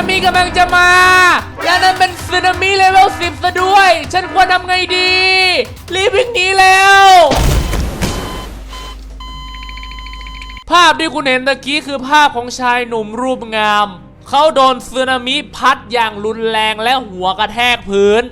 นามิกำลังจะมา และนั่นเป็นสึนามิเลเวล10ซะด้วย ฉันควรทำไงดี รีบวิ่งหนีแล้ว ภาพที่คุณเห็นตะกี้คือภาพของชายหนุ่มรูปงาม เขาโดนสึนามิพัดอย่างรุนแรงและหัวกระแทกพื้น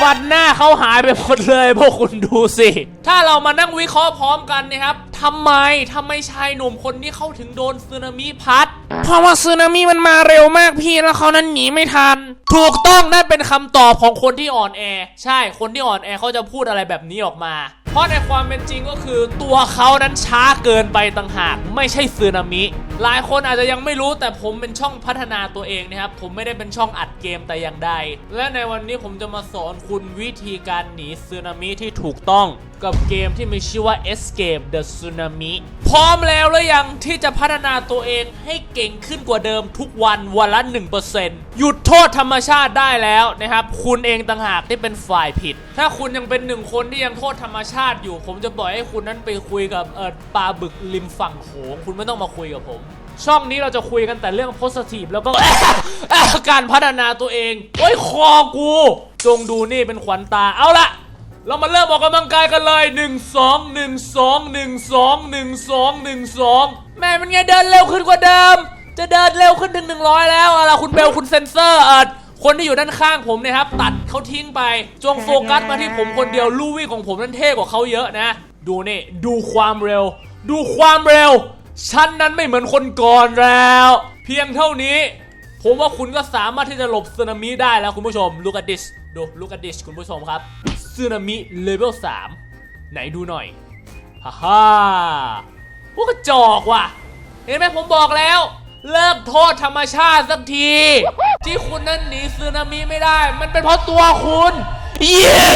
ฟันหน้าเขาหายไปหมดเลยพวกคุณดูสิ ถ้าเรามานั่งวิเคราะห์พร้อมกันนะครับทำไมทำไมชายหนุ่มคนนี้เขาถึงโดนสึนามิพัด เพราะว่าสึนามิมันมาเร็วมากพี่แล้วเขานั้นหนีไม่ทัน ถูกต้องนั่นเป็นคำตอบของคนที่อ่อนแอ ใช่คนที่อ่อนแอเขาจะพูดอะไรแบบนี้ออกมาเพ ราะในความเป็นจริงก็คือ ตัวเขานั้นช้าเกินไปต่างหาก ไม่ใช่สึนามิหลายคนอาจจะยังไม่รู้แต่ผมเป็นช่องพัฒนาตัวเองนะครับ ผมไม่ได้เป็นช่องอัดเกมแต่อย่างใด และในวันนี้ผมจะมาสอนคุณวิธีการหนีสึนามิที่ถูกต้อง กับเกมที่มีชื่อว่า Escape the Tsunami พร้อมแล้วหรือยังที่จะพัฒนาตัวเองให้เก่งขึ้นกว่าเดิมทุกวันวันละ 1%หยุดโทษธรรมชาติได้แล้วนะครับ คุณเองต่างหากที่เป็นฝ่ายผิด ถ้าคุณยังเป็นหนึ่งคนที่ยังโทษธรรมชาติอยู่ ผมจะปล่อยให้คุณนั้นไปคุยกับเออปลาบึกริมฝั่งโขงคุณไม่ต้องมาคุยกับผม ช่องนี้เราจะคุยกันแต่เรื่อง positive แล้วก็ การพัฒนาตัวเองโอ้ยคอกู จงดูนี่เป็นขวัญตาเอาละ เรามาเริ่มออกกำลังกายกันเลย 1 2 1 2 1 2 1 2 1 2แม่มันไงเดินเร็วขึ้นกว่าเดิม จะเดินเร็วขึ้นถึง 100 แล้วเอาล่ะคุณเบลคุณเซนเซอร์เออคนที่อยู่ด้านข้างผมเนะครับ ตัดเขาทิ้งไป จงโฟกัสมาที่ผมคนเดียวลู่วิ่งของผมนั้นเท่กว่าเขาเยอะนะ ดูนี่ ดูความเร็ว ดูความเร็ว ฉันนั้นไม่เหมือนคนก่อนแล้ว เพียงเท่านี้ ผมว่าคุณก็สามารถที่จะหลบสึนามิได้แล้วคุณผู้ชม look at this ดู look at this คุณผู้ชมครับ สึนามิเลเวล3ไหนดูหน่อยฮ่าฮ่าพวกกระจอกว่ะ เห็นไหมผมบอกแล้ว เลิกโทษธรรมชาติสักที ที่คุณนั้นหนีสึนามิไม่ได้ มันเป็นเพราะตัวคุณเย้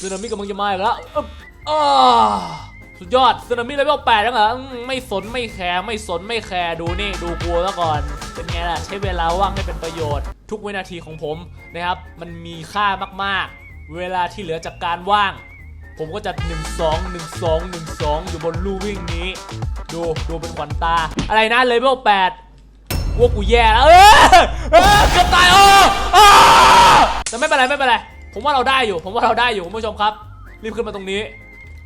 สึนามิกำลังจะมาอีกแล้วอ้าสุดยอดสึนามิเลเวล8แล้วเหรอไม่สนไม่แคร์ไม่สนไม่แคร์ดูนี่ดูกูแล้วก่อน เป็นไงล่ะ ใช้เวลาว่างให้เป็นประโยชน์ ทุกวินาทีของผมนะครับ มันมีค่ามากๆ เวลาที่เหลือจากการว่าง ผมก็จะ 1 2 1 2 1 2 อยู่บนลู่วิ่งนี้ ดูดูเป็นขวัญตา อะไรนะเลเวล8ว่ากูแย่แล้ว เออเออเกือบตายโอ้อแต่ไม่เป็นไรไม่เป็นไร ผมว่าเราได้อยู่ ผมว่าเราได้อยู่คุณผู้ชมครับ รีบขึ้นมาตรงนี้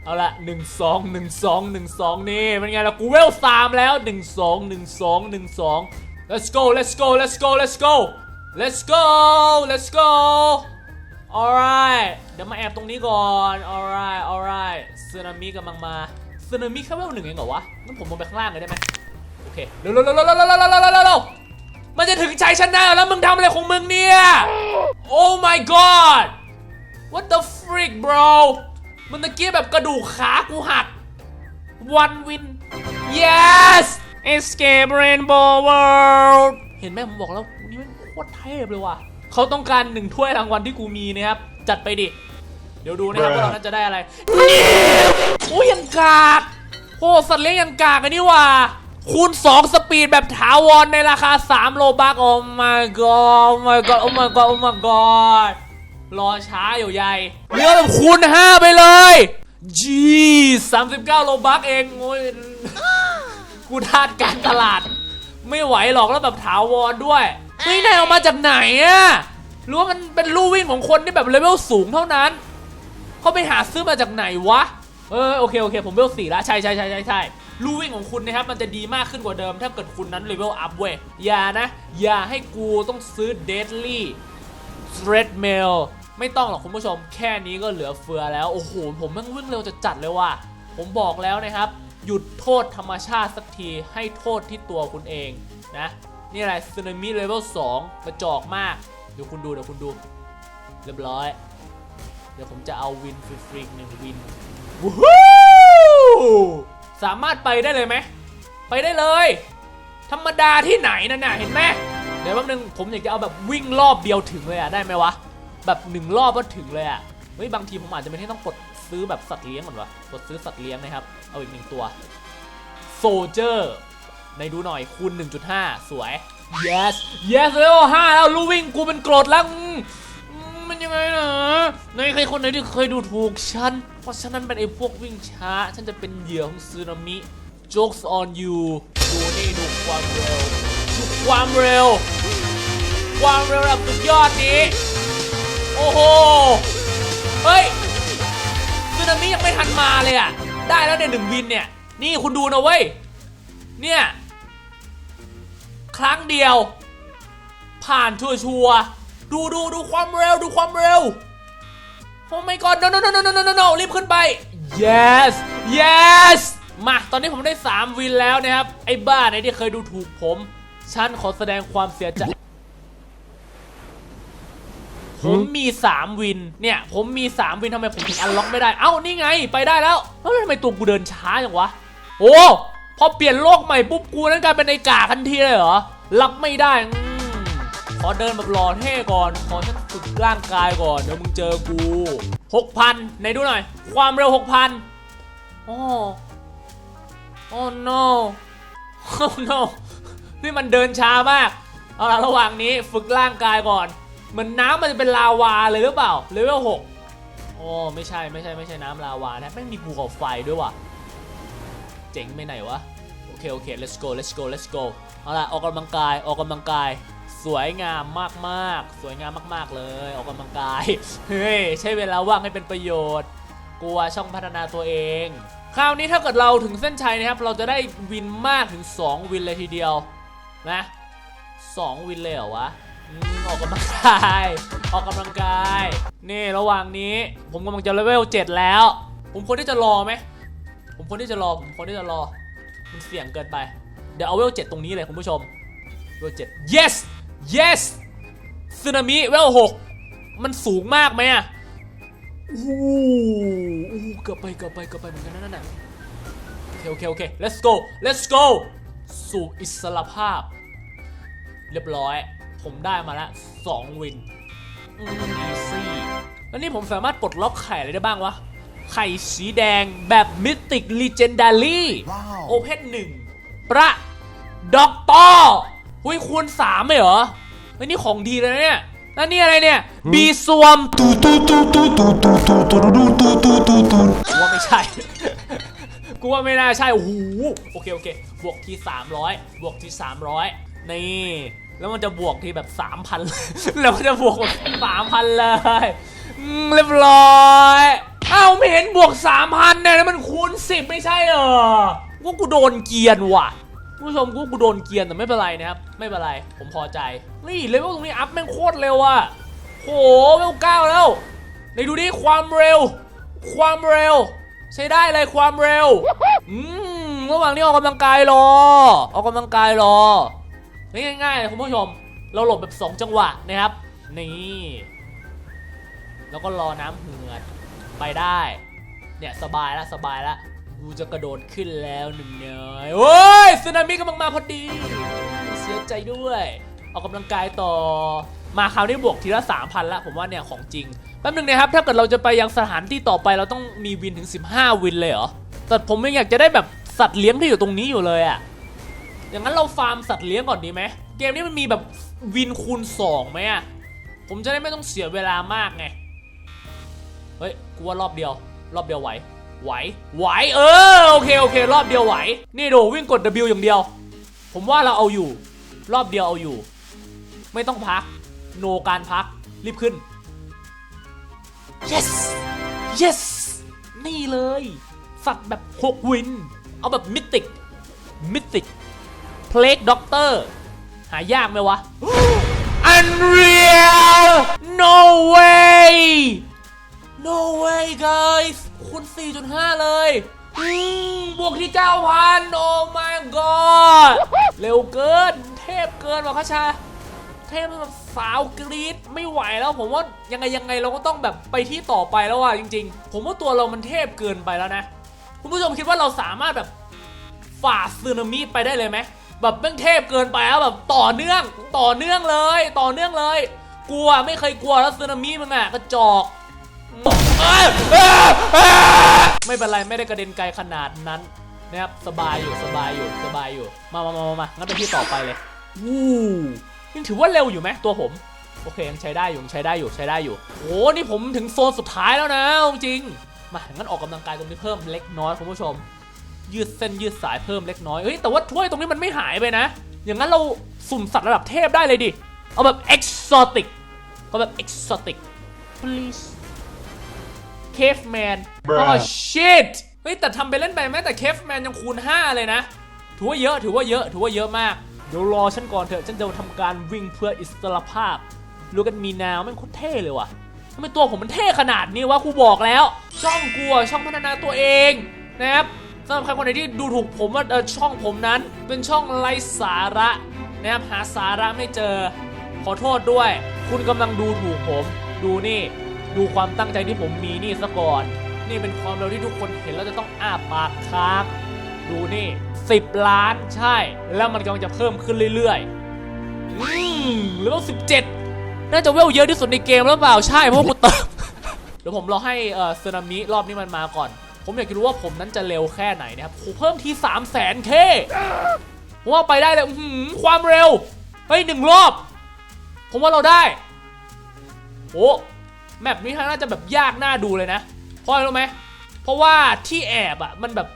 เอาละ1 2 1 2 1 2 นี่เป็นไงล่ะกูเวลสามแล้ว 1 2 1 2 1 2 let's go let's go let's go let's go let's go let's go alright เดี๋ยวมาแอบตรงนี้ก่อน alright alright สึนามิกำลังมาสึนามิแค่เวลหนึ่งเองเหรอวะงั้นผมลงไปข้างล่างเลยได้ไหมโอเคเร็วเร็วเร็วเร็วเร็วเร็วเร็วเร็วมันจะถึงชัยชนะแล้วมึงทำอะไรของมึงเนี่ย oh my god what the freak bro มันตะเกียแบบกระดูกขากูหัก one win yes escape rainbow world เห็นไหมผมบอกแล้วนี่มันโคตรเทพเลยว่ะ เขาต้องการหนึ่งถ้วยรางวัลที่กูมีนะครับ จัดไปดิ เดี๋ยวดูนะครับว่าเราน่าจะได้อะไรนี่โอ้ยยังกากโอ้สัตว์เลี้ยงยังกากอันนี้ว่ะคูณ 2 สปีดแบบถาวรในราคา 3 โลบักโอ้ my god oh my god oh my god oh my god รอช้าอยู่ใหญ่เรือแบบคูณ 5 ไปเลยจี39โลบักเองโอ้ยกูทาดการตลาด ไม่ไหวหรอกแล้วแบบถาวรด้วย เฮ้ยนายเอามาจากไหนอะหรือว่ามันเป็นลู่วิ่งของคนที่แบบเลเวลสูงเท่านั้นเขาไปหาซื้อมาจากไหนวะ เออโอเคโอเค ผมเลเวลสี่ล้วใช่ใช่ใช่ใช่ใช่ลู่วิ่งของคุณนะครับมันจะดีมากขึ้นกว่าเดิม ถ้าเกิดคุณนั้นเลเวลอัพเว้ยอย่านะ อย่าให้กูต้องซื้อ Deadly Treadmill ไม่ต้องหรอกคุณผู้ชม แค่นี้ก็เหลือเฟือแล้ว โอ้โห ผมแม่งวิ่งเร็วจะจัดเลยว่ะผมบอกแล้วนะครับ หยุดโทษธรรมชาติสักทีให้โทษที่ตัวคุณเองนะ นี่อะไรสึนามิเลเวล2กระจอกมากเดี๋ยวคุณดูเดี๋ยวคุณดู เรียบร้อย เดี๋ยวผมจะเอาวินฟรีๆหนึ่งวินวู้ฮู้สามารถไปได้เลยไหมไปได้เลย ธรรมดาที่ไหนนั่นน่ะเห็นไหมเดี๋ยวแป๊บนึงผมอยากจะเอาแบบวิ่งรอบเดียวถึงเลยอะได้ไหมวะแบบหนึ่งรอบก็ถึงเลยอะเฮ้ยบางทีผมอาจจะไม่ได้ต้องกดซื้อแบบสัตว์เลี้ยงก่อนวะกดซื้อสัตว์เลี้ยงนะครับเอาอีกหนึ่งตัวโซเจอร์ ในดูหน่อยคูณ 1.5 สวย yes yes เลเวล5แล้วลู่วิ่งกูเป็นโกรดแล้วมันยังไงนะในใครคนไหนที่เคยดูถูกฉัน เพราะฉะนั้นเป็นไอ้พวกวิ่งช้า ฉันจะเป็นเหยื่อของซึนามิ jokes on you ดูนี่ดูความเร็วดูความเร็ว ความเร็วระดับสุดยอดนี้ โอ้โห เฮ้ยสึนามิยังไม่ทันมาเลยอะ ได้แล้วเนี่ยหนึ่งวินเนี่ย นี่คุณดูนะเว้ย เนี่ย ครั้งเดียว ผ่านชัวชัวดูดูดูความเร็วดูความเร็วโอ้ไม่ก่อน no no no no no no no รีบขึ้นไป yes yes มาตอนนี้ผมได้ 3 วินแล้วนะครับ ไอ้บ้าไหนที่เคยดูถูกผม ฉันขอแสดงความเสียใจ ผมมี 3 วิน เนี่ย ผมมี 3 วินทำไมผมถึงอันล็อกไม่ได้ เอ้า นี่ไง ไปได้แล้ว แล้วทำไมตัวกูเดินช้าจังวะ โอ้ พอเปลี่ยนโลกใหม่ปุ๊บกูนั้นกลายเป็นไอ้กาทันทีเลยเหรอ รับไม่ได้ขอเดินแบบหล่อเท่ก่อน ขอฉันฝึกร่างกายก่อนเดี๋ยวมึงเจอกู 6,000ไหนดูหน่อย ความเร็ว 6,000โอ้โอ้ no โอ้ no นี่มันเดินช้ามาก เอาละระหว่างนี้ฝึกร่างกายก่อน เหมือนน้ำมันจะเป็นลาวาเลยหรือเปล่าเลเวลหกโอ้ ไม่ใช่ไม่ใช่ไม่ใช่น้ำลาวานะไม่งมีภูเขาไฟด้วยว่ะ เจ๋งไปไหนวะ โอเค โอเค let's go let's go let's go เอาล่ะ ออกกำลังกาย ออกกำลังกาย สวยงามมากๆ สวยงามมากๆเลย ออกกำลังกาย เฮ้ย ใช้เวลาว่างให้เป็นประโยชน์ กลัวช่องพัฒนาตัวเอง คราวนี้ถ้าเกิดเราถึงเส้นชัยนะครับ เราจะได้วินมากถึง 2 วินเลยทีเดียว นะ2วินเลยเหรอวะอออกกำลังกาย ออกกำลังกาย นี่ระหว่างนี้ผมกำลังจะเลเวล7แล้ว ผมควรที่จะรอไหม ผมควรที่จะรอผมควรที่จะรอ มันเสี่ยงเกินไป เดี๋ยวเอาเวล7ตรงนี้เลยคุณผู้ชม เวล7 yes yes สึนามิเวล6มันสูงมากไหมอะโอ้โหเกือบไปเกือบไปเกือบไปเหมือนกันนั่นน่ะโอเคโอเคโอเค let's go let's go สู่อิสระภาพ เรียบร้อย ผมได้มาแล้ว2วินอืม easy แล้วนี่ผมสามารถปลดล็อกไข่อะไรได้บ้างวะ ไข่สีแดงแบบมิติกลีเจนดารี่ว้าวโอเพนหนึ่งประด็อกเตอร์หุยคูณสามเลยเหรอเฮ้ยนี่ของดีเลยนะเนี่ยแล้วนี่อะไรเนี่ย บีสวมตูตูตูตูตูตูตูตูตูตูตูตูตูกูว่าไม่ใช่ กูว่าไม่น่าใช่ โอ้โห โอเค โอเค บวกที่ 300 บวกที่ 300 นี่ แล้วมันจะบวกที่แบบ 3,000 แล้วมันจะบวกแบบ3,000 เลยอืม เรียบร้อยเอ้าไม่เห็นบวก3,000เนี่ยแล้วมันคูณ10ไม่ใช่เหรอว่ากูโดนเกียนว่ะผู้ชมกูกูโดนเกียนแต่ไม่เป็นไรนะครับ ไม่เป็นไรผมพอใจ นี่เลเวลตรงนี้อัพแม่งโคตรเร็วอะโหเลเวลเก้าแล้วไหนดูดิความเร็ว ความเร็ว ใช้ได้เลยความเร็วอืมระหว่างนี้ออกกำลังกายรอ ออกกำลังกายรอง่ายๆเลยคุณผู้ชม เราหลบแบบ 2 จังหวะนะครับ นี่ แล้วก็รอน้ำเหือดไปได้ เนี่ยสบายแล้วสบายแล้วกูจะกระโดดขึ้นแล้วหนึ่งเนยโอ้ยสึนามิกำลังมาพอดี เสียใจด้วย ออกกำลังกายต่อ มาคราวนี้บวกทีละ 3,000 ละ ผมว่าเนี่ยของจริง แป๊บนึงนะครับ ถ้าเกิดเราจะไปยังสถานที่ต่อไปเราต้องมีวินถึง 15 วินเลยเหรอ แต่ผมยังอยากจะได้แบบสัตว์เลี้ยงที่อยู่ตรงนี้อยู่เลยอะอย่างนั้นเราฟาร์มสัตว์เลี้ยงก่อนดีไหม เกมนี้มันมีแบบวินคูณ2ไหมอะผมจะได้ไม่ต้องเสียเวลามากไง เฮ้ยกูว่ารอบเดียว รอบเดียวไหว ไหว ไหว เออ โอเค โอเค รอบเดียวไหว นี่ดูวิ่งกด W อย่างเดียว ผมว่าเราเอาอยู่ รอบเดียวเอาอยู่ ไม่ต้องพัก โนการพัก รีบขึ้น yes yes นี่เลย สัตว์แบบ 6 วิน เอาแบบมิติก มิติก เพลกด็อกเตอร์ หายากไหมวะ Unreal No way No way guys คูณ4.5 เลยอืมบวกที่ 9,000 Oh my god เร็วเกิน เทพเกินว่ะคชา เทพแบบสาวกรีดไม่ไหวแล้วผมว่ายังไงยังไงเราก็ต้องแบบไปที่ต่อไปแล้วอะจริง ๆ ผมว่าตัวเรามันเทพเกินไปแล้วนะ คุณผู้ชมคิดว่าเราสามารถแบบฝ่าซึนามิไปได้เลยไหมแบบแม่งเทพเกินไปแล้วแบบต่อเนื่องต่อเนื่องเลย ต่อเนื่องเลย กลัวไม่เคยกลัวแล้วซึนามิมึงอะกระจอก ไม่เป็นไรไม่ได้กระเด็นไกลขนาดนั้นนะครับสบายอยู่สบายอยู่สบายอยู่ มามามามามางั้นไปที่ต่อไปเลยวู้ยังถือว่าเร็วอยู่ไหมตัวผม โอเคยังใช้ได้อยู่ใช้ได้อยู่ใช้ได้อยู่โอ้นี่ผมถึงโซนสุดท้ายแล้วนะเอาจริงมางั้นออกกำลังกายตรงนี้เพิ่มเล็กน้อยคุณผู้ชม ยืดเส้นยืดสายเพิ่มเล็กน้อยเฮ้ยแต่ว่าถ้วยตรงนี้มันไม่หายไปนะ อย่างนั้นเราสุ่มสัตว์ระดับเทพได้เลยดิเอาแบบ exotic ก็แบบ exotic please caveman Bruh อ๋อ shit เฮ้ยแต่ทำไปเล่นไปแม้แต่ caveman ยังคูณ 5 เลยนะ ถือว่าเยอะถือว่าเยอะถือว่าเยอะมาก เดี๋ยวรอฉันก่อนเถอะ ฉันจะทำการวิ่งเพื่ออิสรภาพรู้กันมีนาวแม่งโคตรเท่เลยว่ะทำไมตัวผมมันเท่ขนาดนี้วะกูบอกแล้ว ช่องกูอะช่องพัฒนาตัวเองนะครับสำหรับใครคนไหนที่ดูถูกผมว่าเออช่องผมนั้น เป็นช่องไร้สาระนะครับหาสาระไม่เจอ ขอโทษด้วย คุณกำลังดูถูกผม ดูนี่ ดูความตั้งใจที่ผมมีนี่ซะก่อน นี่เป็นความเร็วที่ทุกคนเห็นแล้วจะต้องอ้าปากค้าง ดูนี่ 10 ล้านใช่ แล้วมันกำลังจะเพิ่มขึ้นเรื่อยๆ อืมเลเวล17น่าจะเวลเยอะที่สุดในเกมแล้วเปล่าใช่เพราะกูเติมเดี๋ยวผมรอให้เอ่อสึนามิรอบนี้มันมาก่อน ผมอยากจะรู้ว่าผมนั้นจะเร็วแค่ไหนนะครับโหเพิ่มที3 0 0 0 0 0เคผมว่าไปได้เลยอื้อหือความเร็วเฮ้ยหนึ่งรอบ ผมว่าเราได้ โอ้ แมปนี้น่าจะแบบยากน่าดูเลยนะ เพราะอะไรรู้ไหมเพราะว่าที่แอบอะมันแบบ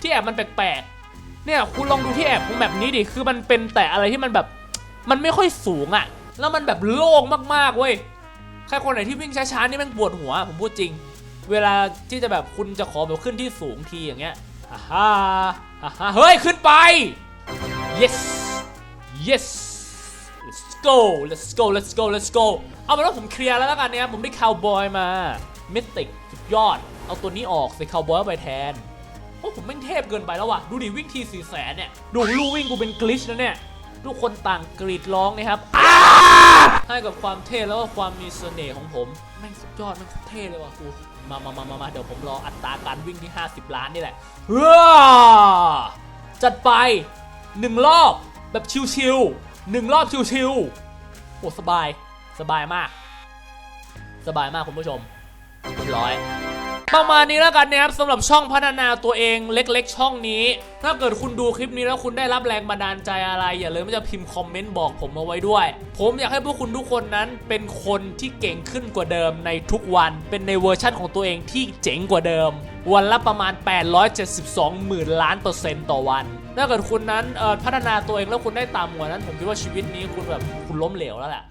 ที่แอบมันแปลกๆ เนี่ยคุณลองดูที่แอบของแบบนี้ดิ คือมันเป็นแต่อะไรที่มันแบบ มันไม่ค่อยสูงอะแล้วมันแบบโล่งมากๆเว้ย ใครคนไหนที่วิ่งช้าๆนี่แม่งปวดหัวผมพูดจริง เวลาที่จะแบบคุณจะขอแบบขึ้นที่สูงทีอย่างเงี้ยอ่าฮะอ่าฮะเฮ้ยขึ้นไป yes yes let's go let's go let's go let's go เอาเป็นว่าผมเคลียร์แล้วแล้วกันเนี่ยผมได้คาวบอยมามิติกสุดยอด เอาตัวนี้ออกใส่คาวบอยไปแทนโอ้ผมแม่งเทพเกินไปแล้วว่ะ ดูดิวิ่งทีสี่แสนเนี่ย ดูลูวิ่งกูเป็นกลิชนะเนี่ย ทุกคนต่างกรีดร้องนะครับให้กับความเท่แล้วก็ความมีเสน่ห์ของผม แม่งสุดยอดแม่งเท่เลยว่ะกูมามามามามาเดี๋ยวผมรออัตราการวิ่งที่ 50 ล้านนี่แหละเฮ้อจัดไปหนึ่งรอบแบบชิวๆหนึ่งรอบชิวๆโอ้สบาย สบายมาก สบายมากคุณผู้ชมเรียบร้อย ประมาณนี้แล้วกันนะครับสำหรับช่องพัฒนาตัวเองเล็กๆ ช่องนี้ ถ้าเกิดคุณดูคลิปนี้แล้วคุณได้รับแรงบันดาลใจอะไร อย่าลืมจะพิมพ์คอมเมนต์บอกผมเอาไว้ด้วย ผมอยากให้พวกคุณทุกคนนั้นเป็นคนที่เก่งขึ้นกว่าเดิมในทุกวัน เป็นในเวอร์ชั่นของตัวเองที่เจ๋งกว่าเดิม วันละประมาณ 872หมื่นล้านเปอร์เซ็นต์ต่อวัน ถ้าเกิดคุณนั้นพัฒนาตัวเองแล้วคุณได้ตามกว่านั้น ผมคิดว่าชีวิตนี้คุณแบบคุณล้มเหลวแล้วแหละ